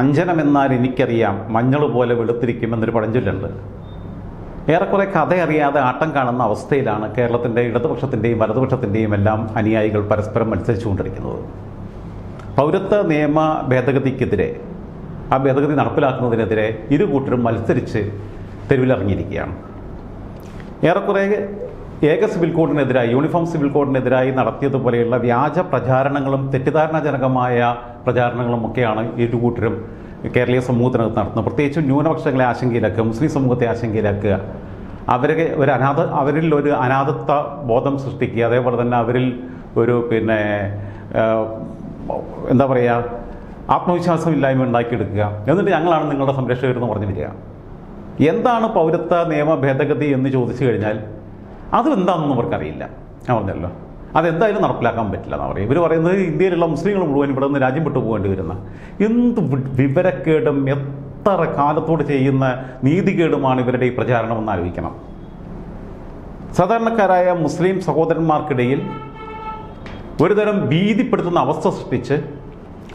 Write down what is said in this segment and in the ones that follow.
അഞ്ജനം എന്നാൽ എനിക്കറിയാം മഞ്ഞൾ പോലെ വെളുത്തിരിക്കുമെന്നൊരു പഴഞ്ചൊല്ലുണ്ട് ഏറെക്കുറെ കഥ അറിയാതെ ആട്ടം കാണുന്ന അവസ്ഥയിലാണ് കേരളത്തിന്റെ ഇടതുപക്ഷത്തിന്റെയും വലതുപക്ഷത്തിന്റെയും എല്ലാം അനുയായികൾ പരസ്പരം മത്സരിച്ചുകൊണ്ടിരിക്കുന്നത്. പൗരത്വ നിയമ ഭേദഗതിക്കെതിരെ ആ ഭേദഗതി നടപ്പിലാക്കുന്നതിനെതിരെ ഇരു കൂട്ടരും മത്സരിച്ച് തെരുവിലിറങ്ങിയിരിക്കുകയാണ്. ഏറെക്കുറെ ഏക സിവിൽ കോഡിനെതിരായി യൂണിഫോം സിവിൽ കോഡിനെതിരായി നടത്തിയതുപോലെയുള്ള വ്യാജ പ്രചാരണങ്ങളും തെറ്റിദ്ധാരണാജനകമായ പ്രചാരണങ്ങളും ഒക്കെയാണ് കൂട്ടരും കേരളീയ സമൂഹത്തിനകത്ത് നടത്തുന്നത്. പ്രത്യേകിച്ചും ന്യൂനപക്ഷങ്ങളെ ആശങ്കയിലാക്കുക മുസ്ലിം സമൂഹത്തെ ആശങ്കയിലാക്കുക. അവരെ ഒരു അനാഥ അവരിൽ ഒരു അനാഥത്വ ബോധം സൃഷ്ടിക്കുക. അതേപോലെ തന്നെ അവരിൽ ഒരു പിന്നെ എന്താ പറയുക ആത്മവിശ്വാസം ഇല്ലായ്മ ഉണ്ടാക്കിയെടുക്കുക. എന്നിട്ട് ഞങ്ങളാണ് നിങ്ങളുടെ സംരക്ഷകരെന്ന് പറഞ്ഞു വരിക എന്താണ് പൗരത്വ നിയമ ഭേദഗതി എന്ന് ചോദിച്ചു കഴിഞ്ഞാൽ അത് എന്താണെന്ന് അവർക്കറിയില്ല ഞാൻ പറഞ്ഞല്ലോ. അതെന്തായാലും നടപ്പിലാക്കാൻ പറ്റില്ല എന്ന് പറയും ഇവർ പറയുന്നത് ഇന്ത്യയിലുള്ള മുസ്ലിങ്ങൾ മുഴുവൻ ഇവിടെ നിന്ന് രാജ്യം വിട്ടു പോകേണ്ടി വരുന്ന എന്ത് വിവരക്കേടും എത്ര കാലത്തോട് ചെയ്യുന്ന നീതികേടുമാണ് ഇവരുടെ ഈ പ്രചാരണമെന്ന് ആലോചിക്കണം. സാധാരണക്കാരായ മുസ്ലിം സഹോദരന്മാർക്കിടയിൽ ഒരുതരം ഭീതിപ്പെടുത്തുന്ന അവസ്ഥ സൃഷ്ടിച്ച്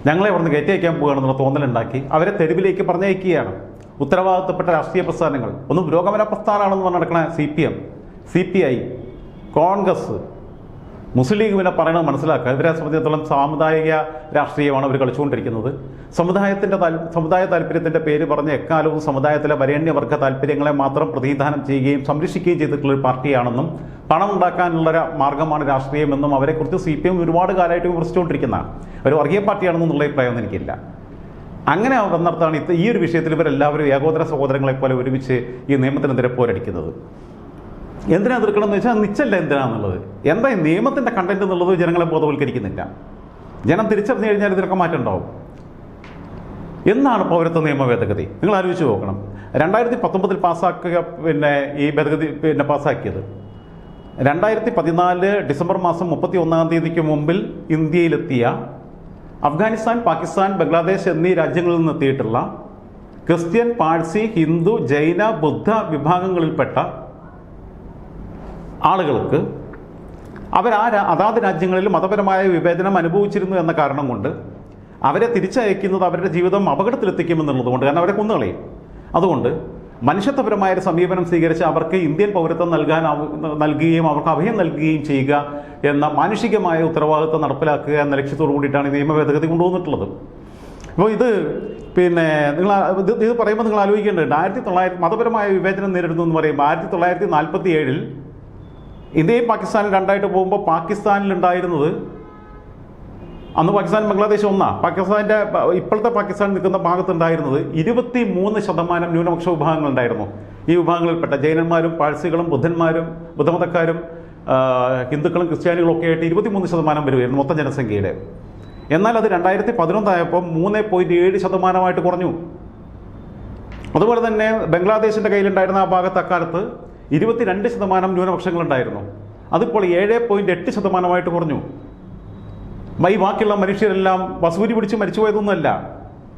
ഞങ്ങളെ ഇവിടുന്ന് കയറ്റി അയക്കാൻ പോകുകയാണെന്നുള്ള തോന്നലുണ്ടാക്കി അവരെ തെരുവിലേക്ക് പറഞ്ഞയക്കുകയാണ്. ഉത്തരവാദിത്തപ്പെട്ട രാഷ്ട്രീയ പ്രസ്ഥാനങ്ങൾ. ഒന്ന് പുരോഗമന പ്രസ്ഥാനമാണെന്ന് പറഞ്ഞ് നടക്കണ C P M C P I Congress Muslim League പിന്നെ പറയണത് മനസ്സിലാക്കുക. ഇവരെ സംബന്ധിച്ചിടത്തോളം സാമുദായിക രാഷ്ട്രീയമാണ് അവർ കളിച്ചുകൊണ്ടിരിക്കുന്നത്. സമുദായത്തിന്റെ താൽ സമുദായ താല്പര്യത്തിന്റെ പേര് പറഞ്ഞ് എക്കാലവും സമുദായത്തിലെ വരേണ്യവർഗ താല്പര്യങ്ങളെ മാത്രം പ്രതിനിധാനം ചെയ്യുകയും സംരക്ഷിക്കുകയും ചെയ്തിട്ടുള്ള ഒരു പാർട്ടിയാണെന്നും പണം ഉണ്ടാക്കാനുള്ള മാർഗമാണ് രാഷ്ട്രീയമെന്നും അവരെക്കുറിച്ച് സി പി എം ഒരുപാട് കാലമായിട്ട് വിമർശിച്ചുകൊണ്ടിരിക്കുന്ന ഒരു വർഗീയ പാർട്ടിയാണെന്നുള്ള അഭിപ്രായം എനിക്കില്ല. അങ്ങനെ വന്നിടത്താണ് ഈ ഒരു വിഷയത്തിൽ ഇവരെല്ലാവരും ഏകോദര സഹോദരങ്ങളെപ്പോലെ ഒരുമിച്ച് ഈ നിയമത്തിനെതിരെ പോരടിക്കുന്നത്. എന്തിനാ എതിർക്കണം എന്ന് വെച്ചാൽ നിശ്ചല്ല എന്തിനാന്നുള്ളത്? എന്താ നിയമത്തിന്റെ കണ്ടന്റ് എന്നുള്ളത് ജനങ്ങളെ ബോധവൽക്കരിക്കുന്നില്ല. ജനം തിരിച്ചറിഞ്ഞു കഴിഞ്ഞാൽ ഇതിനൊക്കെ മാറ്റം ഉണ്ടാവും. എന്നാണ് പൗരത്വ നിയമ ഭേദഗതി? നിങ്ങൾ ആലോചിച്ച് നോക്കണം. രണ്ടായിരത്തി പത്തൊമ്പതിൽ പാസ്സാക്കുക പിന്നെ ഈ ഭേദഗതി പിന്നെ പാസ്സാക്കിയത്. രണ്ടായിരത്തി പതിനാല് ഡിസംബർ മാസം മുപ്പത്തി ഒന്നാം തീയതിക്ക് മുമ്പിൽ ഇന്ത്യയിലെത്തിയ അഫ്ഗാനിസ്ഥാൻ പാകിസ്ഥാൻ ബംഗ്ലാദേശ് എന്നീ രാജ്യങ്ങളിൽ നിന്നെത്തിയിട്ടുള്ള ക്രിസ്ത്യൻ പാഴ്സി ഹിന്ദു ജൈന ബുദ്ധ വിഭാഗങ്ങളിൽപ്പെട്ട ആളുകൾക്ക് അവർ ആ അതാത് രാജ്യങ്ങളിൽ മതപരമായ വിവേചനം അനുഭവിച്ചിരുന്നു എന്ന കാരണം കൊണ്ട് അവരെ തിരിച്ചയക്കുന്നത് അവരുടെ ജീവിതം അപകടത്തിലെത്തിക്കുമെന്നുള്ളത് കൊണ്ട് കാരണം അവരെ കൊന്നുകളയും. അതുകൊണ്ട് മനുഷ്യത്വപരമായ ഒരു സമീപനം സ്വീകരിച്ച് അവർക്ക് ഇന്ത്യൻ പൗരത്വം നൽകാൻ നൽകുകയും അവർക്ക് അഭയം നൽകുകയും ചെയ്യുക എന്ന മാനുഷികമായ ഉത്തരവാദിത്വം നടപ്പിലാക്കുക എന്ന ലക്ഷ്യത്തോടു കൂടിയിട്ടാണ് ഈ നിയമ ഭേദഗതി കൊണ്ടുവന്നിട്ടുള്ളത്. അപ്പോൾ ഇത് പിന്നെ നിങ്ങൾ ഇത് ഇത് പറയുമ്പോൾ നിങ്ങൾ ആലോചിക്കേണ്ടതുണ്ട്. ആയിരത്തി തൊള്ളായിരത്തി മതപരമായ വിവേചനം നേരിടുന്നു എന്ന് പറയുമ്പോൾ ആയിരത്തി തൊള്ളായിരത്തി നാൽപ്പത്തി ഏഴിൽ ഇന്ത്യയും പാകിസ്ഥാനും രണ്ടായിട്ട് പോകുമ്പോൾ പാകിസ്ഥാനിലുണ്ടായിരുന്നത് അന്ന് പാകിസ്ഥാൻ ബംഗ്ലാദേശ് ഒന്നാ. പാകിസ്ഥാന്റെ ഇപ്പോഴത്തെ പാകിസ്ഥാൻ നിൽക്കുന്ന ഭാഗത്തുണ്ടായിരുന്നത് ഇരുപത്തി മൂന്ന് ശതമാനം ന്യൂനപക്ഷ വിഭാഗങ്ങളുണ്ടായിരുന്നു. ഈ വിഭാഗങ്ങളിൽപ്പെട്ട ജൈനന്മാരും പാഴ്സികളും ബുദ്ധന്മാരും ബുദ്ധമതക്കാരും ഹിന്ദുക്കളും ക്രിസ്ത്യാനികളും ഒക്കെ ആയിട്ട് ഇരുപത്തിമൂന്ന് ശതമാനം വരുമായിരുന്നു മൊത്തം ജനസംഖ്യയുടെ. എന്നാൽ അത് രണ്ടായിരത്തി പതിനൊന്നായപ്പോൾ മൂന്ന് പോയിന്റ് ഏഴ് ശതമാനമായിട്ട് കുറഞ്ഞു. അതുപോലെ തന്നെ ബംഗ്ലാദേശിന്റെ കയ്യിലുണ്ടായിരുന്ന ആ ഭാഗത്ത് അക്കാലത്ത് ഇരുപത്തിരണ്ട് ശതമാനം ന്യൂനപക്ഷങ്ങളുണ്ടായിരുന്നു. അതിപ്പോൾ ഏഴ് പോയിന്റ് എട്ട് ശതമാനമായിട്ട് കുറഞ്ഞു. ഈ ബാക്കിയുള്ള മനുഷ്യരെല്ലാം വസൂരി പിടിച്ച് മരിച്ചുപോയതൊന്നുമല്ല.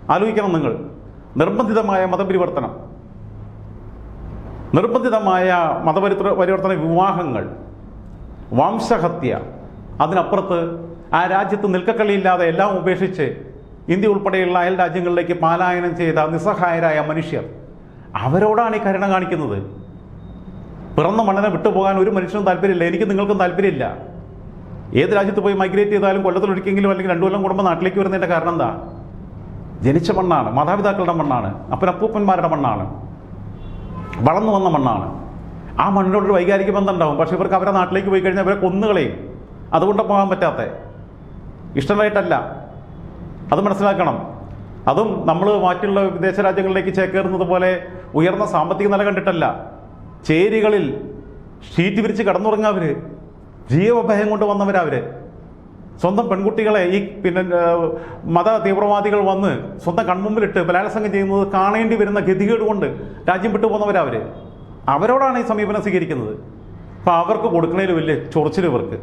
ആലോചിക്കണം നിങ്ങൾ. നിർബന്ധിതമായ മതപരിവർത്തനം. നിർബന്ധിതമായ മതപരിത്ര പരിവർത്തന വിവാഹങ്ങൾ. വംശഹത്യ. അതിനപ്പുറത്ത് ആ രാജ്യത്ത് നിൽക്കക്കളിയില്ലാതെ എല്ലാം ഉപേക്ഷിച്ച് ഇന്ത്യ ഉൾപ്പെടെയുള്ള അയൽ രാജ്യങ്ങളിലേക്ക് പാലായനം ചെയ്ത നിസ്സഹായരായ മനുഷ്യർ. അവരോടാണ് ഈ കരുണ കാണിക്കുന്നത്. പിറന്ന മണ്ണിനെ വിട്ടുപോകാൻ ഒരു മനുഷ്യനും താല്പര്യമില്ല. എനിക്ക് നിങ്ങൾക്കും താല്പര്യമില്ല. ഏത് രാജ്യത്ത് പോയി മൈഗ്രേറ്റ് ചെയ്താലും കൊല്ലത്തിലൊരിക്കെങ്കിലും അല്ലെങ്കിൽ രണ്ടു കൊല്ലം കൂടുമ്പോൾ നാട്ടിലേക്ക് വരുന്നതിന്റെ കാരണം എന്താ? ജനിച്ച മണ്ണാണ്. മാതാപിതാക്കളുടെ മണ്ണാണ്. അപ്പനപ്പൂപ്പന്മാരുടെ മണ്ണാണ്. വളർന്നു വന്ന മണ്ണാണ്. ആ മണ്ണിനോടൊരു വൈകാരിക ബന്ധം ഉണ്ടാവും പക്ഷേ ഇവർക്ക് അവരെ നാട്ടിലേക്ക് പോയി കഴിഞ്ഞാൽ അവരെ കൊന്നുകളയും. അതുകൊണ്ട് പോകാൻ പറ്റാത്ത. ഇഷ്ടമായിട്ടല്ല അത് മനസ്സിലാക്കണം. അതും നമ്മൾ മറ്റുള്ള വിദേശ രാജ്യങ്ങളിലേക്ക് ചേക്കേറുന്നത് പോലെ ഉയർന്ന സാമ്പത്തിക നില കണ്ടിട്ടല്ല. ചേരികളിൽ ഷീറ്റ് വിരിച്ച് കടന്നുറങ്ങാവർ ജീവഭയം കൊണ്ട് വന്നവരവർ സ്വന്തം പെൺകുട്ടികളെ ഈ പിന്നെ മത തീവ്രവാദികൾ വന്ന് സ്വന്തം കൺമുമ്പിലിട്ട് ബലാത്സംഗം ചെയ്യുന്നത് കാണേണ്ടി വരുന്ന ഗതികേട് കൊണ്ട് രാജ്യം വിട്ടു പോകുന്നവരാ അവരോടാണ് ഈ സമീപനം സ്വീകരിക്കുന്നത്. അപ്പം അവർക്ക് കൊടുക്കണേൽ വലിയ ചൊറിച്ചിൽ ഇവർക്ക്.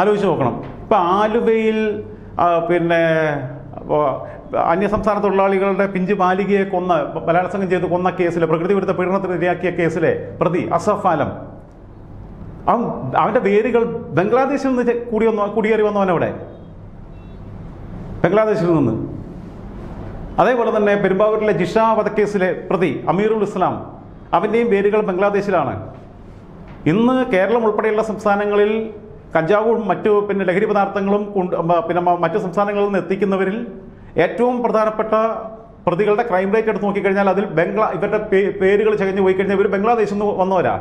ആലോചിച്ച് നോക്കണം. ഇപ്പം ആലുവയിൽ പിന്നെ അന്യസംസ്ഥാന തൊഴിലാളികളുടെ പിഞ്ച് ബാലികയെ കൊന്ന് ബലാത്സംഗം ചെയ്ത് കൊന്ന കേസിലെ പ്രകൃതി വിരുദ്ധ പീഡനത്തിന് ഇരയാക്കിയ കേസിലെ പ്രതി അസഫ് ആലം. അവൻ അവന്റെ വേരുകൾ ബംഗ്ലാദേശിൽ നിന്ന് കൂടി വന്നു കുടിയേറി വന്നവനവിടെ ബംഗ്ലാദേശിൽ നിന്ന്. അതേപോലെ തന്നെ പെരുമ്പാവൂരിലെ ജിഷ വധക്കേസിലെ പ്രതി അമീറുൽ ഇസ്ലാം അവന്റെയും വേരുകൾ ബംഗ്ലാദേശിലാണ്. ഇന്ന് കേരളം ഉൾപ്പെടെയുള്ള സംസ്ഥാനങ്ങളിൽ കഞ്ചാവും മറ്റു പിന്നെ ലഹരി പദാർത്ഥങ്ങളും പിന്നെ മറ്റു സംസ്ഥാനങ്ങളിൽ നിന്ന് എത്തിക്കുന്നവരിൽ ഏറ്റവും പ്രധാനപ്പെട്ട പ്രതികളുടെ ക്രൈം റേറ്റ് എടുത്ത് നോക്കിക്കഴിഞ്ഞാൽ അതിൽ ബംഗ്ലാ ഇവരുടെ പേരുകൾ ചകഞ്ഞു പോയി കഴിഞ്ഞാൽ ഇവർ ബംഗ്ലാദേശിൽ നിന്ന് വന്നവരാ.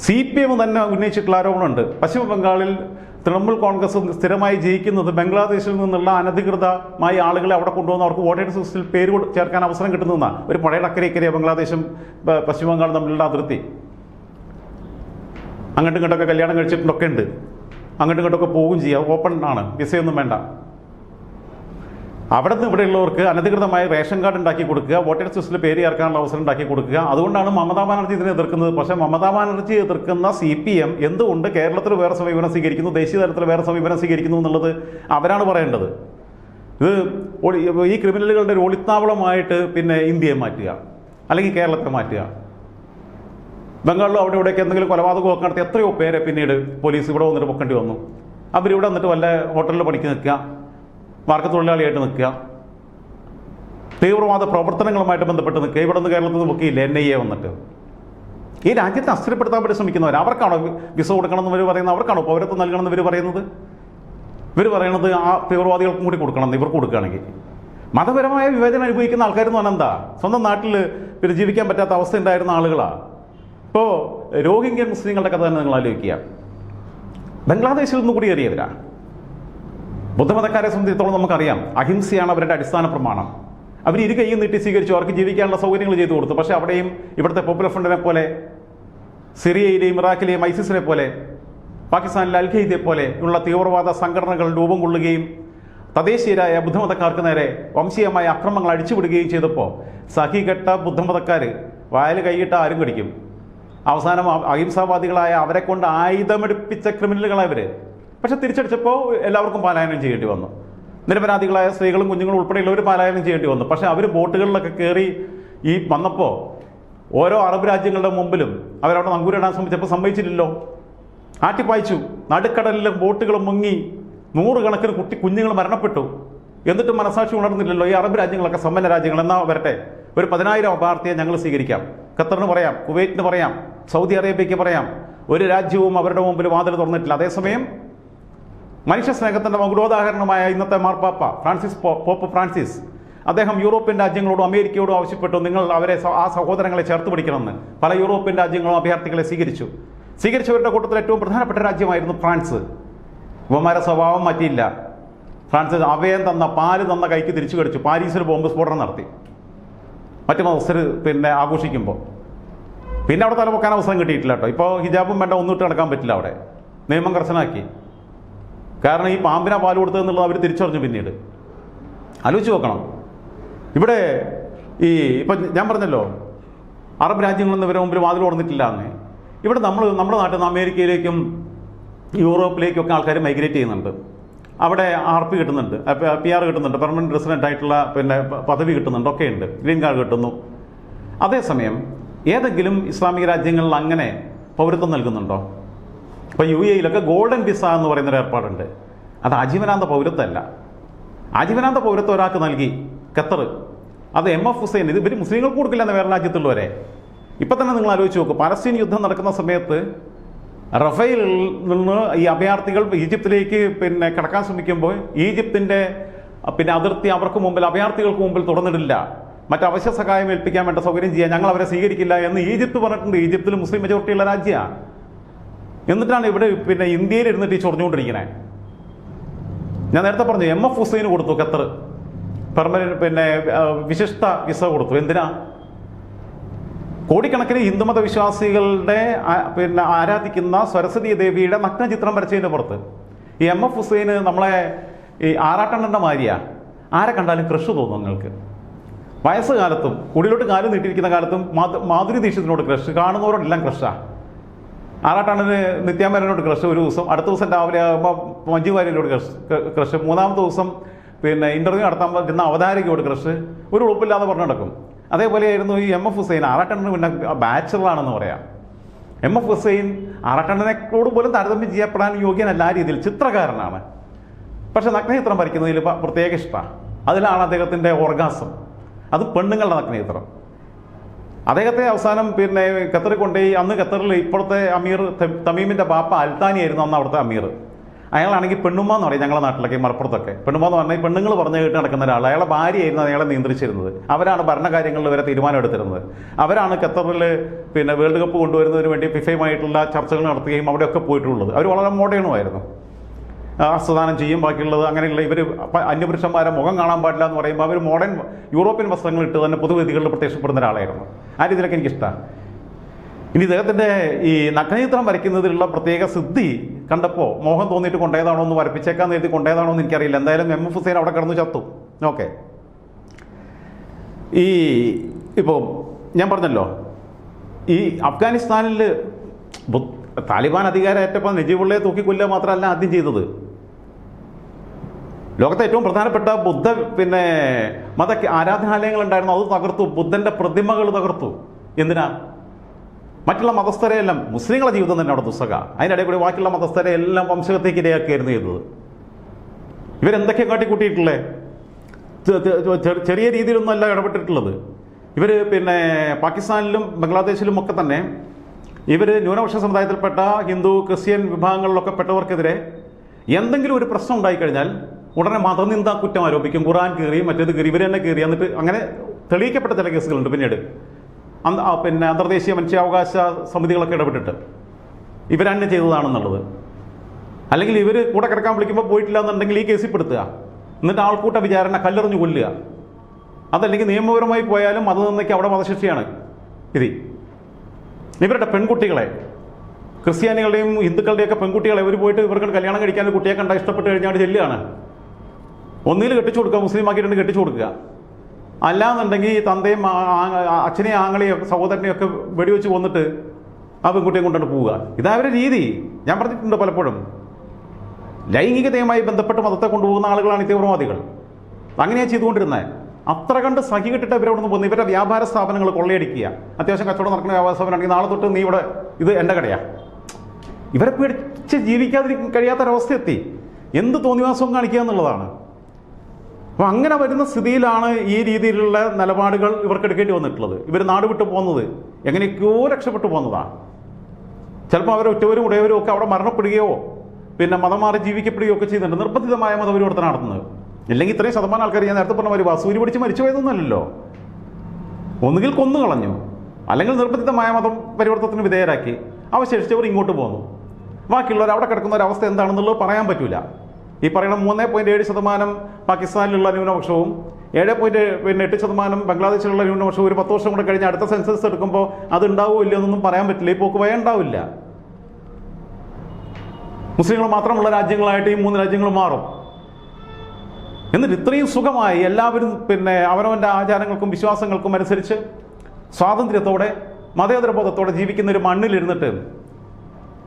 സി പി എം തന്നെ ഉന്നയിച്ചിട്ടുള്ള ആരോപണമുണ്ട്. പശ്ചിമ ബംഗാളിൽ തൃണമൂൽ കോൺഗ്രസ് സ്ഥിരമായി ജയിക്കുന്നത് ബംഗ്ലാദേശിൽ നിന്നുള്ള അനധികൃതമായി ആളുകളെ അവിടെ കൊണ്ടുവന്ന് അവർക്ക് വോട്ടേഴ്സ് ലിസ്റ്റിൽ പേര് ചേർക്കാൻ അവസരം കിട്ടുന്നതാണ് ഒരു പുഴയുടെ അക്കരെ ഇക്കരെ ബംഗ്ലാദേശും പശ്ചിമ ബംഗാളും തമ്മിലുള്ള അതിർത്തി. അങ്ങോട്ടും ഇങ്ങോട്ടൊക്കെ കല്യാണം കഴിച്ചിട്ടൊക്കെ ഉണ്ട്. അങ്ങോട്ടും ഇങ്ങോട്ടൊക്കെ പോവുകയും ചെയ്യാം. ഓപ്പൺ ആണ്. വിസയൊന്നും വേണ്ട. അവിടെ നിന്ന് ഇവിടെയുള്ളവർക്ക് അനധികൃതമായ റേഷൻ കാർഡ് ഉണ്ടാക്കി കൊടുക്കുക വോട്ടേഴ്സ് ലിസ്റ്റിൽ പേര് ചേർക്കാനുള്ള അവസരം ഉണ്ടാക്കി കൊടുക്കുക. അതുകൊണ്ടാണ് മമതാ ബാനർജി ഇതിനെ എതിർക്കുന്നത്. പക്ഷേ മമതാ ബാനർജി എതിർക്കുന്ന സി പി എം എന്തുകൊണ്ട് കേരളത്തിൽ വേറെ സമീപനം സ്വീകരിക്കുന്നു ദേശീയ തലത്തിൽ വേറെ സമീപനം സ്വീകരിക്കുന്നു എന്നുള്ളത് അവരാണ് പറയേണ്ടത്. ഇത് ഈ ക്രിമിനലുകളുടെ ഒരു ഒളിത്താവളമായിട്ട് പിന്നെ ഇന്ത്യയെ മാറ്റുക അല്ലെങ്കിൽ കേരളത്തെ മാറ്റുക. ബംഗാളിലും അവിടെ ഇവിടെയൊക്കെ എന്തെങ്കിലും കൊലപാതകമൊക്കെ നടത്തി എത്രയോ പേരെ പിന്നീട് പോലീസ് ഇവിടെ വന്നിട്ട് പൊക്കേണ്ടി വന്നു. അവരിവിടെ വന്നിട്ട് വല്ല ഹോട്ടലിൽ പണിക്ക് നിൽക്കുക. മാർക്കത്തൊഴിലാളിയായിട്ട് നിൽക്കുക. തീവ്രവാദ പ്രവർത്തനങ്ങളുമായിട്ട് ബന്ധപ്പെട്ട് നിൽക്കുക. ഇവിടെ നിന്ന് കേരളത്തിൽ നിന്ന് നോക്കിയില്ല എൻ ഐ എ വന്നിട്ട്. ഈ രാജ്യത്തെ അസ്ഥിരപ്പെടുത്താൻ വേണ്ടി ശ്രമിക്കുന്നവർ അവർക്കാണോ വിസ കൊടുക്കണമെന്ന് ഇവർ പറയുന്നത്? അവർക്കാണോ പൗരത്വം നൽകണമെന്ന് ഇവർ പറയുന്നത്? ഇവർ പറയണത് ആ തീവ്രവാദികൾക്കും കൂടി കൊടുക്കണം ഇവർക്ക് കൊടുക്കുകയാണെങ്കിൽ. മതപരമായ വിവേചനം അനുഭവിക്കുന്ന ആൾക്കാരെന്ന് പറഞ്ഞാൽ എന്താ? സ്വന്തം നാട്ടിൽ പിന്നെ ജീവിക്കാൻ പറ്റാത്ത അവസ്ഥ ഉണ്ടായിരുന്ന ആളുകളാണ് ഇപ്പോൾ രോഹിംഗ്യൻ മുസ്ലിങ്ങളുടെ കഥ തന്നെ നിങ്ങൾ ആലോചിക്കുക. ബംഗ്ലാദേശിൽ നിന്ന് കൂടി ഏറിയവരാ ബുദ്ധമതക്കാരെ സംബന്ധിച്ചിടത്തോളം നമുക്കറിയാം അഹിംസയാണ് അവരുടെ അടിസ്ഥാന പ്രമാണം. അവർ ഇരു കൈയും നീട്ടി സ്വീകരിച്ചു അവർക്ക് ജീവിക്കാനുള്ള സൗകര്യങ്ങൾ ചെയ്തു കൊടുത്തു. പക്ഷേ അവിടെയും ഇവിടുത്തെ പോപ്പുലർ ഫ്രണ്ടിനെ പോലെ സിറിയയിലെയും ഇറാഖിലെയും ഐസിസിനെ പോലെ പാകിസ്ഥാനിലെ അൽ പോലെ ഉള്ള തീവ്രവാദ സംഘടനകൾ രൂപം കൊള്ളുകയും തദ്ദേശീയരായ ബുദ്ധമതക്കാർക്ക് നേരെ വംശീയമായ അക്രമങ്ങൾ അടിച്ചുവിടുകയും ചെയ്തപ്പോൾ സഹികെട്ട ബുദ്ധമതക്കാർ വായൽ കൈയിട്ട് ആരും കടിക്കും. അവസാനം അഹിംസാവാദികളായ അവരെ കൊണ്ട് ആയുധമെടുപ്പിച്ച ക്രിമിനലുകളായ ഇവർ പക്ഷെ തിരിച്ചടിച്ചപ്പോൾ എല്ലാവർക്കും പലായനം ചെയ്യേണ്ടി വന്നു. നിരപരാധികളായ സ്ത്രീകളും കുഞ്ഞുങ്ങളും ഉൾപ്പെടെയുള്ളവർ പലായനം ചെയ്യേണ്ടി വന്നു. പക്ഷെ അവർ ബോട്ടുകളിലൊക്കെ കയറി ഈ വന്നപ്പോൾ ഓരോ അറബ് രാജ്യങ്ങളുടെ മുമ്പിലും അവരവിടെ നങ്കൂരിടാൻ ശ്രമിച്ചപ്പോൾ സമ്മതിച്ചില്ലല്ലോ. ആട്ടിപ്പായിച്ചു. നടുക്കടലിലെ ബോട്ടുകൾ മുങ്ങി നൂറുകണക്കിന് കുട്ടി കുഞ്ഞുങ്ങൾ മരണപ്പെട്ടു. എന്നിട്ടും മനസാക്ഷി ഉണർന്നില്ലല്ലോ. ഈ അറബ് രാജ്യങ്ങളൊക്കെ സമ്പന്ന രാജ്യങ്ങൾ. എന്നാ വരട്ടെ. ഒരു പതിനായിരം അഭാർത്ഥിയെ ഞങ്ങൾ സ്വീകരിക്കാം. ഖത്തറിന് പറയാം കുവൈറ്റിന് പറയാം സൗദി അറേബ്യയ്ക്ക് പറയാം. ഒരു രാജ്യവും അവരുടെ മുമ്പിൽ വാതിൽ തുറന്നിട്ടില്ല. അതേസമയം മനുഷ്യ സ്നേഹത്തിന്റെ മകുടോദാഹരണമായ ഇന്നത്തെ മാർപ്പാപ്പ ഫ്രാൻസിസ് പോപ്പ് ഫ്രാൻസിസ്. അദ്ദേഹം യൂറോപ്യൻ രാജ്യങ്ങളോടും അമേരിക്കയോടും ആവശ്യപ്പെട്ടു നിങ്ങൾ അവരെ ആ സഹോദരങ്ങളെ ചേർത്ത് പിടിക്കണമെന്ന്. പല യൂറോപ്യൻ രാജ്യങ്ങളും അഭയാർത്ഥികളെ സ്വീകരിച്ചു. സ്വീകരിച്ചവരുടെ കൂട്ടത്തിൽ ഏറ്റവും പ്രധാനപ്പെട്ട രാജ്യമായിരുന്നു ഫ്രാൻസ്. ഉപമാര സ്വഭാവം മാറ്റിയില്ല. ഫ്രാൻസ് അവയം തന്ന പാൽ തന്ന കൈക്ക് തിരിച്ചു കടിച്ചു. പാരീസിൽ ബോംബ് സ്ഫോടനം നടത്തി. മറ്റു മതസ്ഥർ പിന്നെ ആഘോഷിക്കുമ്പോൾ. പിന്നെ അവിടെ തലപൊക്കാൻ അവസരം കിട്ടിയിട്ടില്ല കേട്ടോ. ഇപ്പോൾ ഹിജാബും വേണ്ട ഒന്നിട്ട് നടക്കാൻ പറ്റില്ല അവിടെ. നിയമം കർശനാക്കി കാരണം ഈ പാമ്പിനാ പാൽ കൊടുത്തതെന്നുള്ളത് അവർ തിരിച്ചറിഞ്ഞു പിന്നീട്. ആലോചിച്ച് നോക്കണം. ഇവിടെ ഈ ഇപ്പം ഞാൻ പറഞ്ഞല്ലോ അറബ് രാജ്യങ്ങളൊന്നും ഇവരെ മുമ്പിൽ വാതിൽ തുറന്നിട്ടില്ല എന്ന്. ഇവിടെ നമ്മൾ നമ്മുടെ നാട്ടിൽ നിന്ന് അമേരിക്കയിലേക്കും യൂറോപ്പിലേക്കൊക്കെ ആൾക്കാർ മൈഗ്രേറ്റ് ചെയ്യുന്നുണ്ട്. അവിടെ ആർ പി കിട്ടുന്നുണ്ട് പി ആർ കിട്ടുന്നുണ്ട് പെർമനന്റ് റെസിഡന്റ് ആയിട്ടുള്ള പിന്നെ പദവി കിട്ടുന്നുണ്ട് ഒക്കെ ഉണ്ട്. ഗ്രീൻ കാർഡ് കിട്ടുന്നു. അതേസമയം ഏതെങ്കിലും ഇസ്ലാമിക രാജ്യങ്ങളിൽ അങ്ങനെ പൗരത്വം നൽകുന്നുണ്ടോ? ഇപ്പോൾ യു എയിലൊക്കെ ഗോൾഡൻ വിസ എന്ന് പറയുന്ന ഒരു ഏർപ്പാടുണ്ട്. അത് ആജീവനാന്ത പൗരത്വമല്ല. ആജീവനാന്ത പൗരത്വം ഒരാൾക്ക് നൽകി. ഖത്തർ. അത് എം എഫ് ഹുസൈൻ. ഇത് ഇവർ മുസ്ലിങ്ങൾക്ക് കൊടുക്കില്ല എന്ന് വേറെ രാജ്യത്തുള്ളവരെ. ഇപ്പം തന്നെ നിങ്ങൾ ആലോചിച്ച് നോക്കും. പലസ്തീൻ യുദ്ധം നടക്കുന്ന സമയത്ത് റഫേലിൽ നിന്ന് ഈ അഭയാർത്ഥികൾ ഈജിപ്തിലേക്ക് പിന്നെ കടക്കാൻ ശ്രമിക്കുമ്പോൾ ഈജിപ്തിന്റെ പിന്നെ അതിർത്തി അവർക്ക് മുമ്പിൽ അഭയാർത്ഥികൾക്ക് മുമ്പിൽ തുറന്നിടില്ല. മറ്റ് അവശ്യ സഹായം ഏൽപ്പിക്കാൻ വേണ്ട സൗകര്യം ചെയ്യാൻ ഞങ്ങൾ അവരെ സ്വീകരിക്കില്ല എന്ന് ഈജിപ്ത് പറഞ്ഞിട്ടുണ്ട്. ഈജിപ്തിൽ മുസ്ലിം മെജോറിറ്റിയുള്ള രാജ്യമാണ് എന്നിട്ടാണ് ഇവിടെ പിന്നെ ഇന്ത്യയിൽ ഇരുന്നിട്ട് ഈ ചൊറിഞ്ഞുകൊണ്ടിരിക്കുന്നത് ഞാൻ നേരത്തെ പറഞ്ഞു എം എഫ് ഹുസൈന് കൊടുത്തു ഖത്തർ. പെർമനന്റ് പിന്നെ വിശിഷ്ട വിസ കൊടുത്തു. എന്തിനാ? കോടിക്കണക്കിന് ഹിന്ദുമത വിശ്വാസികളുടെ പിന്നെ ആരാധിക്കുന്ന സരസ്വതി ദേവിയുടെ നഗ്നചിത്രം വരച്ചതിന്റെ പുറത്ത്. ഈ എം എഫ് ഹുസൈന് നമ്മളെ ഈ ആറാട്ടണ്ണന്റെ മാരിയാ. ആരെ കണ്ടാലും ക്രഷ് തോന്നും നിങ്ങൾക്ക്. വയസ്സുകാലത്തും കുടിയിലോട്ട് കാലം നീട്ടിയിരിക്കുന്ന കാലത്തും മാധു- മാധുരി ദീക്ഷിതനോട് ക്രഷ്. കാണുന്നവരോടെല്ലാം ക്രഷാ. ആറാട്ടണ്ണന് നിത്യാമരനോട് ക്രഷ് ഒരു ദിവസം. അടുത്ത ദിവസം രാവിലെ ആകുമ്പോൾ മഞ്ജു വാര്യരോട് ക്രഷ് ക്രഷ് മൂന്നാമത്തെ ദിവസം പിന്നെ ഇന്റർവ്യൂ നടത്താൻ പറ്റുന്ന അവതാരകയോട് ക്രഷ് ഒരു ഉറപ്പില്ലാതെ പറഞ്ഞു നടക്കും. അതേപോലെയായിരുന്നു ഈ എം എഫ് ഹുസൈൻ. ആറാട്ടണ്ണന് പിന്നെ ബാച്ചലറാണെന്ന് പറയാം. എം എഫ് ഹുസൈൻ ആറാട്ടണ്ണനെക്കോട് പോലും താരതമ്യം ചെയ്യപ്പെടാൻ യോഗ്യനല്ല ആ രീതിയിൽ. ചിത്രകാരനാണ്. പക്ഷേ നഗ്നചിത്രം വരയ്ക്കുന്നതിൽ പ്രത്യേക ഇഷ്ടമാണ് അതിലാണ് അദ്ദേഹത്തിന്റെ ഓർഗാസം അത് പെണ്ണുങ്ങളുടെ നഗ്നേത്രം അദ്ദേഹത്തെ അവസാനം പിന്നെ ഖത്തറിൽ കൊണ്ടുപോയി അന്ന് ഖത്തറിൽ ഇപ്പോഴത്തെ അമീർ തമീമിന്റെ ബാപ്പ അൽത്താനി ആയിരുന്നു അന്ന് അവിടുത്തെ അമീർ. അയാളാണെങ്കിൽ പെണ്ണുമ്മ എന്ന് പറയും ഞങ്ങളുടെ നാട്ടിലൊക്കെ മലപ്പുറത്തൊക്കെ. പെണ്ണുമ്മ എന്ന് പറഞ്ഞാൽ പെണ്ണുങ്ങൾ പറഞ്ഞു കേട്ട് നടക്കുന്ന ഒരാൾ. അയാളെ ഭാര്യയായിരുന്നു അയാളെ നിയന്ത്രിച്ചിരുന്നത്. അവരാണ് ഭരണകാര്യങ്ങളിൽ വരെ തീരുമാനം എടുത്തിരുന്നത്. അവരാണ് ഖത്തറിൽ പിന്നെ വേൾഡ് കപ്പ് കൊണ്ടുവരുന്നതിന് വേണ്ടി ഫിഫയുമായിട്ടുള്ള ചർച്ചകൾ നടത്തുകയും അവിടെയൊക്കെ പോയിട്ടുള്ളത്. അവർ വളരെ മോഡേണുമായിരുന്നു ഹസ്തദാനം ചെയ്യും ബാക്കിയുള്ളത് അങ്ങനെയുള്ള ഇവർ അന്യപുരുഷന്മാരെ മുഖം കാണാൻ പാടില്ല എന്ന് പറയുമ്പോൾ അവർ മോഡേൺ യൂറോപ്യൻ വസ്ത്രങ്ങൾ ഇട്ട് തന്നെ പൊതുവേദികളിൽ പ്രത്യക്ഷപ്പെടുന്ന ഒരാളായിരുന്നു. ആ രീതിയിലൊക്കെ എനിക്കിഷ്ടമാണ് ഇനി ഇദ്ദേഹത്തിന്റെ ഈ നഗ്നചിത്രം വരയ്ക്കുന്നതിലുള്ള പ്രത്യേക സിദ്ധി കണ്ടപ്പോൾ മോഹം തോന്നിയിട്ട് കൊണ്ടേതാണോ എന്ന് വരപ്പിച്ചേക്കാന്ന് എഴുതി കൊണ്ടേതാണോ എന്ന് എനിക്കറിയില്ല. എന്തായാലും എം എഫ് ഹുസൈൻ അവിടെ കിടന്ന് ചത്തു. ഓക്കെ. ഈ ഇപ്പോൾ ഞാൻ പറഞ്ഞല്ലോ ഈ അഫ്ഗാനിസ്ഥാനിൽ താലിബാൻ താലിബാൻ അധികാരമേറ്റപ്പോൾ നജീബുള്ളയെ തൂക്കിക്കൊല്ലുക മാത്രമല്ല ആദ്യം ചെയ്തത്. ലോകത്തെ ഏറ്റവും പ്രധാനപ്പെട്ട ബുദ്ധ പിന്നെ മത ആരാധനാലയങ്ങൾ ഉണ്ടായിരുന്നു അത് തകർത്തു. ബുദ്ധന്റെ പ്രതിമകൾ തകർത്തു. എന്തിനാ? മറ്റുള്ള മതസ്ഥരെയെല്ലാം മുസ്ലിങ്ങളെ ജീവിതം തന്നെ അവിടെ ദുസ്സക അതിനിടയിൽ കൂടി ബാക്കിയുള്ള മതസ്ഥരെ എല്ലാം വംശകത്തേക്ക് ഇരയാക്കിയായിരുന്നു ചെയ്തത്. ഇവരെന്തൊക്കെ കാട്ടിക്കൂട്ടിയിട്ടുള്ളേ? ചെറിയ രീതിയിലൊന്നും അല്ല ഇടപെട്ടിട്ടുള്ളത്. ഇവർ പിന്നെ പാകിസ്ഥാനിലും ബംഗ്ലാദേശിലും ഒക്കെ തന്നെ ഇവർ ന്യൂനപക്ഷ സമുദായത്തിൽപ്പെട്ട ഹിന്ദു ക്രിസ്ത്യൻ വിഭാഗങ്ങളിലൊക്കെ പെട്ടവർക്കെതിരെ എന്തെങ്കിലും ഒരു പ്രശ്നം ഉണ്ടായിക്കഴിഞ്ഞാൽ ഉടനെ മതനിന്ദ കുറ്റം ആരോപിക്കും. ഖുറാൻ കീറി മറ്റേത് കീറി ഇവർ തന്നെ കീറി. എന്നിട്ട് അങ്ങനെ തെളിയിക്കപ്പെട്ട ചില കേസുകളുണ്ട് പിന്നീട്. പിന്നെ അന്തർദേശീയ മനുഷ്യാവകാശ സമിതികളൊക്കെ ഇടപെട്ടിട്ട്. ഇവരന്നെ ചെയ്തതാണെന്നുള്ളത്. അല്ലെങ്കിൽ ഇവർ കൂടെ കിടക്കാൻ വിളിക്കുമ്പോൾ പോയിട്ടില്ല എന്നുണ്ടെങ്കിൽ ഈ കേസിൽ പെടുത്തുക. എന്നിട്ട് ആൾക്കൂട്ട വിചാരണ കല്ലെറിഞ്ഞു കൊല്ലുക. അതല്ലെങ്കിൽ നിയമപരമായി പോയാലും അത് നിന്നേക്ക് അവിടെ വധശിക്ഷയാണ് ഇത്. ഇവരുടെ പെൺകുട്ടികളെ ക്രിസ്ത്യാനികളുടെയും ഹിന്ദുക്കളുടെയൊക്കെ പെൺകുട്ടികളെ ഇവർ പോയിട്ട് ഇവർക്ക് കല്യാണം കഴിക്കാൻ കുട്ടിയെ കണ്ട ഇഷ്ടപ്പെട്ട് കഴിഞ്ഞാൽ ചെല്ലുകയാണ്. ഒന്നിൽ കെട്ടിച്ചു കൊടുക്കുക മുസ്ലിം ആക്കിയിട്ടുണ്ട് കെട്ടിച്ചു കൊടുക്കുക. അല്ലാന്നുണ്ടെങ്കിൽ ഈ തന്തയും അച്ഛനെയും ആങ്ങളെയും സഹോദരനെയും ഒക്കെ വെടിവെച്ച് കൊന്നിട്ട് ആ പെൺകുട്ടിയെ കൊണ്ടുകൊണ്ട് പോവുക. ഇതാ രീതി. ഞാൻ പറഞ്ഞിട്ടുണ്ട് പലപ്പോഴും. ലൈംഗികതയുമായി ബന്ധപ്പെട്ട് മതത്തെ കൊണ്ടുപോകുന്ന ആളുകളാണ് ഈ തീവ്രവാദികൾ. അങ്ങനെയാണ് ചെയ്തുകൊണ്ടിരുന്നത് അത്ര കണ്ട് സഖി കിട്ടിട്ട് ഇവരവിടെ നിന്ന് പോകുന്നു ഇവരുടെ വ്യാപാര സ്ഥാപനങ്ങൾ കൊള്ളയടിക്കുക. അത്യാവശ്യം കച്ചവടം നടക്കുന്ന വ്യാപാര സ്ഥാപനമാണെങ്കിൽ നാളെ തൊട്ട് നീ ഇവിടെ ഇത് എന്റെ കടയാ. ഇവരെ പേടിച്ച് ജീവിക്കാതിരിക്കാൻ കഴിയാത്തൊരവസ്ഥ എത്തി എന്ത് തോന്നിവാസവും കാണിക്കുക എന്നുള്ളതാണ്. അപ്പോൾ അങ്ങനെ വരുന്ന സ്ഥിതിയിലാണ് ഈ രീതിയിലുള്ള നിലപാടുകൾ ഇവർക്ക് എടുക്കേണ്ടി വന്നിട്ടുള്ളത്. ഇവർ നാട് വിട്ടു പോകുന്നത് എങ്ങനെയൊക്കെയോ രക്ഷപ്പെട്ടു പോകുന്നതാണ് ചിലപ്പോൾ അവർ ഒറ്റവരും ഉടയവരും ഒക്കെ അവിടെ മരണപ്പെടുകയോ പിന്നെ മതം മാറി ജീവിക്കപ്പെടുകയോ ഒക്കെ ചെയ്യുന്നുണ്ട്. നിർബന്ധിതമായ മതപരിവർത്തനം നടത്തുന്നത്. ഇല്ലെങ്കിൽ ഇത്രയും ശതമാനം ആൾക്കാർ ഞാൻ നേരത്തെ പറഞ്ഞ മാതിരി വസൂരി പിടിച്ച് മരിച്ചു പോയതൊന്നുമല്ലല്ലോ. ഒന്നുകിൽ കൊന്നു കളഞ്ഞു. അല്ലെങ്കിൽ നിർബന്ധിതമായ മതം പരിവർത്തനത്തിന് വിധേയരാക്കി. അവശേഷിച്ചവർ ഇങ്ങോട്ട് പോന്നു. ബാക്കിയുള്ളവർ അവിടെ കിടക്കുന്ന ഒരു അവസ്ഥ എന്താണെന്നുള്ളത് പറയാൻ പറ്റൂല. ഈ പറയുന്ന മൂന്ന് പോയിന്റ് ഏഴ് ശതമാനം പാകിസ്ഥാനിലുള്ള ന്യൂനപക്ഷവും ഏഴ് പോയിന്റ് പിന്നെ എട്ട് ശതമാനം ബംഗ്ലാദേശിലുള്ള ന്യൂനപക്ഷവും ഒരു പത്ത് വർഷം കൂടെ കഴിഞ്ഞ് അടുത്ത സെൻസസ് എടുക്കുമ്പോൾ അത് ഉണ്ടാവുമോ ഇല്ലയോ എന്നൊന്നും പറയാൻ പറ്റില്ല. ഈ പോക്ക് ഭയം ഉണ്ടാവില്ല. മുസ്ലിങ്ങൾ മാത്രമുള്ള രാജ്യങ്ങളായിട്ട് ഈ മൂന്ന് രാജ്യങ്ങൾ മാറും. എന്നിട്ട് ഇത്രയും സുഖമായി എല്ലാവരും പിന്നെ അവനവന്റെ ആചാരങ്ങൾക്കും വിശ്വാസങ്ങൾക്കും അനുസരിച്ച് സ്വാതന്ത്ര്യത്തോടെ മതേതരബോധത്തോടെ ജീവിക്കുന്ന ഒരു മണ്ണിലിരുന്നിട്ട്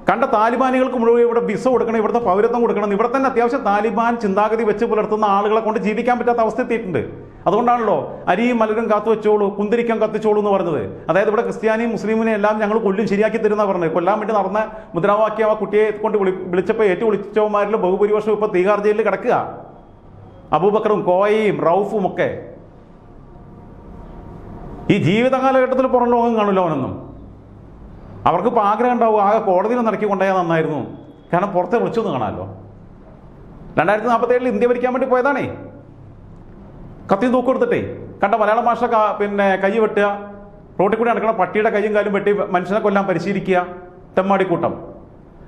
കണ്ട താലിബാനികൾക്ക് മുഴുവൻ ഇവിടെ വിസ കൊടുക്കണം ഇവിടുത്തെ പൗരത്വം കൊടുക്കണം. ഇവിടെ തന്നെ അത്യാവശ്യം താലിബാൻ ചിന്താഗതി വെച്ച് പുലർത്തുന്ന ആളുകളെ കൊണ്ട് ജീവിക്കാൻ പറ്റാത്ത അവസ്ഥ എത്തിയിട്ടുണ്ട്. അതുകൊണ്ടാണല്ലോ അരിയും മലരും കാത്തു വെച്ചോളൂ കുന്തിരിക്കം കത്തിച്ചോളൂ എന്ന് പറഞ്ഞത്. അതായത് ഇവിടെ ക്രിസ്ത്യാനിയും മുസ്ലിമിനെ എല്ലാം ഞങ്ങൾ കൊല്ലും ശരിയാക്കി തരുന്ന പറഞ്ഞത്. കൊല്ലാൻ വേണ്ടി നടന്ന മുദ്രാവാക്യം ആ കുട്ടിയെ കൊണ്ട് വിളി വിളിച്ചപ്പോൾ ഏറ്റു വിളിച്ചവന്മാരിൽ ബഹുഭൂരിപക്ഷം ഇപ്പോൾ തീഹാർ ജയിലിൽ കിടക്കുക. അബൂബക്കറും കോയയും റൌഫും ഒക്കെ. ഈ ജീവിത കാലഘട്ടത്തിൽ പുറം ലോകം കാണില്ല അവനൊന്നും. അവർക്ക് ഇപ്പോൾ ആഗ്രഹം ഉണ്ടാവും ആകെ കോടതിയിൽ നടക്കി കൊണ്ടുപോയാൽ നന്നായിരുന്നു. കാരണം പുറത്തെ വിളിച്ചൊന്നും കാണാമല്ലോ. രണ്ടായിരത്തി നാൽപ്പത്തി ഏഴിൽ ഇന്ത്യ ഭരിക്കാൻ വേണ്ടി പോയതാണേ. കത്തി തൂക്കെടുത്തിട്ടേ കണ്ട മലയാള ഭാഷ പിന്നെ കൈ വെട്ടുക റോട്ടിൽ കൂടി നടക്കണ പട്ടിയുടെ കൈയും കാലും വെട്ടി മനുഷ്യനെ കൊല്ലാൻ പരിശീലിക്കുക തെമ്മാടിക്കൂട്ടം.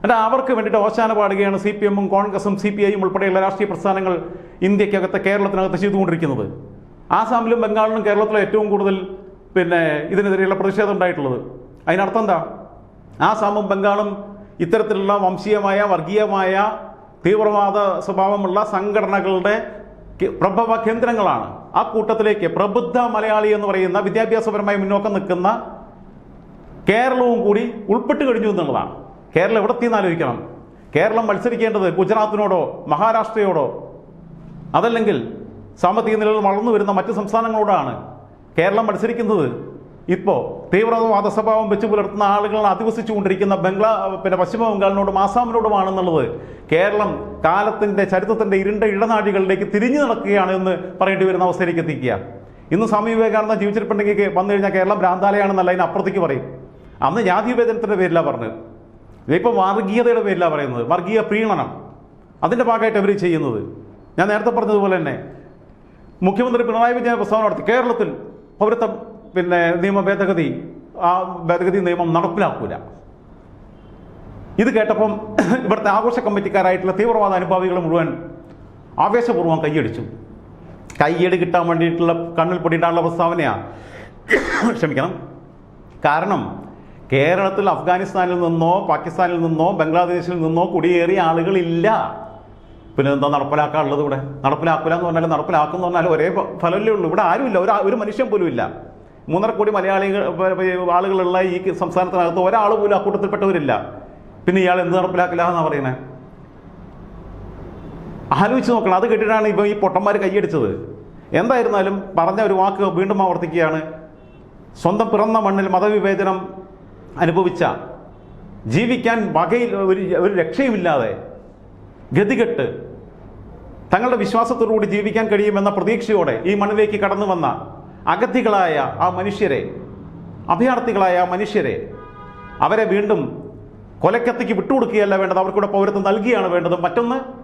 എന്നിട്ട് അവർക്ക് വേണ്ടിയിട്ട് ഓശാന പാടുകയാണ് സി പി എമ്മും കോൺഗ്രസും സി പി ഐയും ഉൾപ്പെടെയുള്ള രാഷ്ട്രീയ പ്രസ്ഥാനങ്ങൾ ഇന്ത്യക്കകത്ത് കേരളത്തിനകത്ത് ചെയ്തുകൊണ്ടിരിക്കുന്നത്. ആസാമിലും ബംഗാളിലും കേരളത്തിലും ഏറ്റവും കൂടുതൽ പിന്നെ ഇതിനെതിരെയുള്ള പ്രതിഷേധം ഉണ്ടായിട്ടുള്ളത്. അതിനർത്ഥം എന്താ? ആസാമും ബംഗാളും ഇത്തരത്തിലുള്ള വംശീയമായ വർഗീയമായ തീവ്രവാദ സ്വഭാവമുള്ള സംഘടനകളുടെ പ്രഭവ കേന്ദ്രങ്ങളാണ്. ആ കൂട്ടത്തിലേക്ക് പ്രബുദ്ധ മലയാളി എന്ന് പറയുന്ന വിദ്യാഭ്യാസപരമായി മുന്നോക്കം നിൽക്കുന്ന കേരളവും കൂടി ഉൾപ്പെട്ട് കഴിഞ്ഞു എന്നുള്ളതാണ്. കേരളം എവിടെ എത്തിയെന്ന് ആലോചിക്കണം. കേരളം മത്സരിക്കേണ്ടത് ഗുജറാത്തിനോടോ മഹാരാഷ്ട്രയോടോ അതല്ലെങ്കിൽ സാമ്പത്തിക നിലയിൽ വളർന്നു വരുന്ന മറ്റ് സംസ്ഥാനങ്ങളോടാണ്. കേരളം മത്സരിക്കുന്നത് ഇപ്പോൾ തീവ്രവാദ സ്വഭാവം വെച്ച് പുലർത്തുന്ന ആളുകൾ അധിവസിച്ചുകൊണ്ടിരിക്കുന്ന ബംഗ്ലാ പിന്നെ പശ്ചിമ ബംഗാളിനോടും ആസാമിനോടുമാണെന്നുള്ളത് കേരളം കാലത്തിന്റെ ചരിത്രത്തിന്റെ ഇരുണ്ട ഇടനാഴികളിലേക്ക് തിരിഞ്ഞു നടക്കുകയാണ് എന്ന് പറയേണ്ടി വരുന്ന അവസ്ഥയിലേക്ക് എത്തിക്കുക. ഇന്ന് സ്വാമി വിവേകാനന്ദ ജീവിച്ചിട്ടുണ്ടെങ്കിൽ വന്നു കഴിഞ്ഞാൽ കേരളം ഭ്രാന്താലയാണെന്നല്ല അതിന് അപ്പുറത്തേക്ക് പറയും. അന്ന് ജാതി വിവേചനത്തിന്റെ പേരിലാണ് പറഞ്ഞത്. ഇതിപ്പോൾ വർഗീയതയുടെ പേരിലാണ് പറയുന്നത്. വർഗീയ പ്രീണനം. അതിന്റെ ഭാഗമായിട്ട് അവർ ചെയ്യുന്നത്. ഞാൻ നേരത്തെ പറഞ്ഞതുപോലെ തന്നെ മുഖ്യമന്ത്രി പിണറായി വിജയൻ പ്രസ്താവന നടത്തി. കേരളത്തിൽ പൗരത്വ പിന്നെ നിയമ ഭേദഗതി ആ ഭേദഗതി നിയമം നടപ്പിലാക്കൂല. ഇത് കേട്ടപ്പം ഇവിടുത്തെ ആഘോഷ കമ്മിറ്റിക്കാരായിട്ടുള്ള തീവ്രവാദ അനുഭാവികൾ മുഴുവൻ ആവേശപൂർവം കൈയടിച്ചു. കൈയടി കിട്ടാൻ വേണ്ടിയിട്ടുള്ള കണ്ണിൽ പൊടിയിടാനുള്ള പ്രസ്താവനയാണ് ക്ഷമിക്കണം. കാരണം കേരളത്തിൽ അഫ്ഗാനിസ്ഥാനിൽ നിന്നോ പാകിസ്ഥാനിൽ നിന്നോ ബംഗ്ലാദേശിൽ നിന്നോ കുടിയേറിയ ആളുകളില്ല. പിന്നെ എന്താ നടപ്പിലാക്കാനുള്ളത് ഇവിടെ? നടപ്പിലാക്കില്ല എന്ന് പറഞ്ഞാൽ നടപ്പിലാക്കുന്ന പറഞ്ഞാൽ ഒരേ ഫലമല്ലേ ഉള്ളൂ. ഇവിടെ ആരുമില്ല. ഒരു മനുഷ്യൻ പോലും ഇല്ല മൂന്നര കോടി മലയാളികൾ ആളുകളുള്ള ഈ സംസ്ഥാനത്തിനകത്ത് ഒരാൾ പോലും അക്കൂട്ടത്തിൽപ്പെട്ടവരില്ല പിന്നെ ഇയാൾ എന്ത് നടപ്പിലാക്കില്ല എന്നാണ് പറയുന്നത് ആലോചിച്ച് നോക്കണം. അത് കേട്ടിട്ടാണ് ഇപ്പോൾ ഈ പൊട്ടന്മാർ കൈയടിച്ചത്. എന്തായിരുന്നാലും പറഞ്ഞ ഒരു വാക്ക് വീണ്ടും ആവർത്തിക്കുകയാണ്. സ്വന്തം പിറന്ന മണ്ണിൽ മതവിവേചനം അനുഭവിച്ച ജീവിക്കാൻ വകയിൽ ഒരു ഒരു രക്ഷയുമില്ലാതെ ഗതികെട്ട് തങ്ങളുടെ വിശ്വാസത്തോടുകൂടി ജീവിക്കാൻ കഴിയുമെന്ന പ്രതീക്ഷയോടെ ഈ മണ്ണിലേക്ക് കടന്നു വന്ന അഗതികളായ ആ മനുഷ്യരെ അഭയാർത്ഥികളായ ആ മനുഷ്യരെ അവരെ വീണ്ടും കൊലക്കത്തിക്ക് വിട്ടുകൊടുക്കുകയല്ല വേണ്ടത് അവർക്കൂടെ പൗരത്വം നൽകുകയാണ് വേണ്ടത്. മറ്റൊന്ന്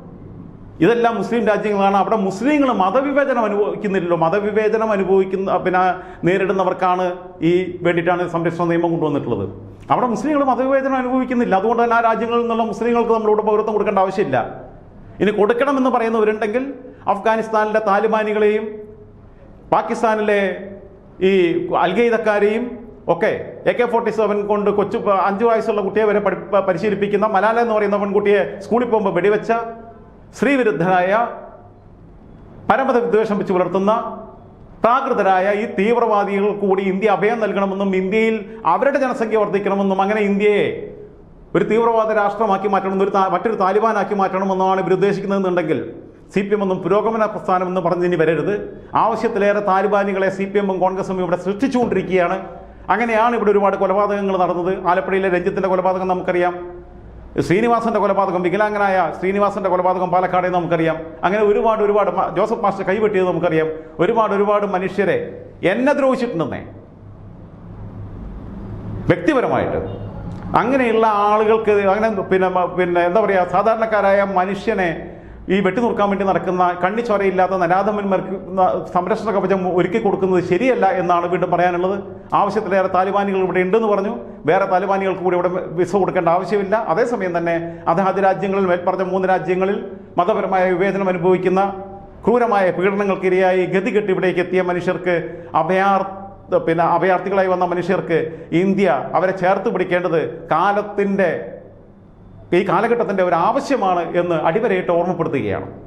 ഇതെല്ലാം മുസ്ലിം രാജ്യങ്ങളാണ്. അവിടെ മുസ്ലിങ്ങൾ മതവിവേചനം അനുഭവിക്കുന്നില്ലല്ലോ. മതവിവേചനം അനുഭവിക്കുന്ന പിന്നെ നേരിടുന്നവർക്കാണ് ഈ വേണ്ടിയിട്ടാണ് സംരക്ഷണ നിയമം കൊണ്ടുവന്നിട്ടുള്ളത്. അവിടെ മുസ്ലിങ്ങൾ മതവിവേചനം അനുഭവിക്കുന്നില്ല. അതുകൊണ്ട് തന്നെ ആ രാജ്യങ്ങളിൽ നിന്നുള്ള മുസ്ലിങ്ങൾക്ക് നമ്മളിവിടെ പൗരത്വം കൊടുക്കേണ്ട ആവശ്യമില്ല. ഇനി കൊടുക്കണമെന്ന് പറയുന്നവരുണ്ടെങ്കിൽ അഫ്ഗാനിസ്ഥാനിലെ താലിബാനികളെയും പാകിസ്ഥാനിലെ ഈ അൽഗൈദക്കാരെയും ഒക്കെ എ കെ ഫോർട്ടി സെവൻ കൊണ്ട് കൊച്ചു അഞ്ചു വയസ്സുള്ള കുട്ടിയെ വരെ പഠി പരിശീലിപ്പിക്കുന്ന മലാല എന്ന് പറയുന്ന പെൺകുട്ടിയെ സ്കൂളിൽ പോകുമ്പോൾ വെടിവെച്ച സ്ത്രീവിരുദ്ധനായ പരമത വിദ്വേഷം വെച്ച് പുലർത്തുന്ന പ്രാകൃതരായ ഈ തീവ്രവാദികൾ കൂടി ഇന്ത്യ അഭയം നൽകണമെന്നും ഇന്ത്യയിൽ അവരുടെ ജനസംഖ്യ വർദ്ധിക്കണമെന്നും അങ്ങനെ ഇന്ത്യയെ ഒരു തീവ്രവാദ രാഷ്ട്രമാക്കി മാറ്റണമെന്നും ഒരു മറ്റൊരു താലിബാനാക്കി മാറ്റണമെന്നുമാണ് ഇവർ ഉദ്ദേശിക്കുന്നതെന്നുണ്ടെങ്കിൽ സി പി എം ഒന്നും പുരോഗമന പ്രസ്ഥാനം എന്ന് പറഞ്ഞ് ഇനി വരരുത്. ആവശ്യത്തിലേറെ താലിബാനികളെ സി പി എമ്മും കോൺഗ്രസും ഇവിടെ സൃഷ്ടിച്ചുകൊണ്ടിരിക്കുകയാണ്. അങ്ങനെയാണ് ഇവിടെ ഒരുപാട് കൊലപാതകങ്ങൾ നടന്നത്. ആലപ്പുഴയിലെ രഞ്ജിത്തിന്റെ കൊലപാതകം നമുക്കറിയാം. ശ്രീനിവാസന്റെ കൊലപാതകം വികലാംഗനായ ശ്രീനിവാസന്റെ കൊലപാതകം പാലക്കാടെ നമുക്കറിയാം. അങ്ങനെ ഒരുപാട് ഒരുപാട് ജോസഫ് മാസ്റ്റർ കൈവെട്ടിയത് നമുക്കറിയാം. ഒരുപാട് ഒരുപാട് മനുഷ്യരെ എന്നെ ദ്രോഹിച്ചിട്ടുണ്ടെന്നേ. വ്യക്തിപരമായിട്ട്. അങ്ങനെയുള്ള ആളുകൾക്ക് അങ്ങനെ പിന്നെ പിന്നെ എന്താ പറയുക സാധാരണക്കാരായ മനുഷ്യനെ ഈ വെട്ടിനുറുക്കാൻ വേണ്ടി നടക്കുന്ന കണ്ണിച്ചോരയില്ലാത്ത നരാധമന്മാർക്ക് സംരക്ഷണ കവചം ഒരുക്കി കൊടുക്കുന്നത് ശരിയല്ല എന്നാണ് വീണ്ടും പറയാനുള്ളത്. ആവശ്യത്തിലേറെ താലിബാനികൾ ഇവിടെ ഉണ്ടെന്ന് പറഞ്ഞു. വേറെ താലിബാനികൾക്ക് കൂടി ഇവിടെ വിസ കൊടുക്കേണ്ട ആവശ്യമില്ല. അതേസമയം തന്നെ അതാത് രാജ്യങ്ങളിൽ മേൽപ്പറഞ്ഞ മൂന്ന് രാജ്യങ്ങളിൽ മതപരമായ വിവേചനം അനുഭവിക്കുന്ന ക്രൂരമായ പീഡനങ്ങൾക്കിരയായി ഗതികെട്ട് ഇവിടേക്ക് എത്തിയ മനുഷ്യർക്ക് അഭയാർ പിന്നെ അഭയാർത്ഥികളായി വന്ന മനുഷ്യർക്ക് ഇന്ത്യ അവരെ ചേർത്ത് പിടിക്കേണ്ടത് കാലത്തിന്റെ ഈ കാലഘട്ടത്തിന്റെ ഒരു ആവശ്യമാണ് എന്ന് അടിവരയിട്ട് ഓർമ്മപ്പെടുത്തുകയാണ്.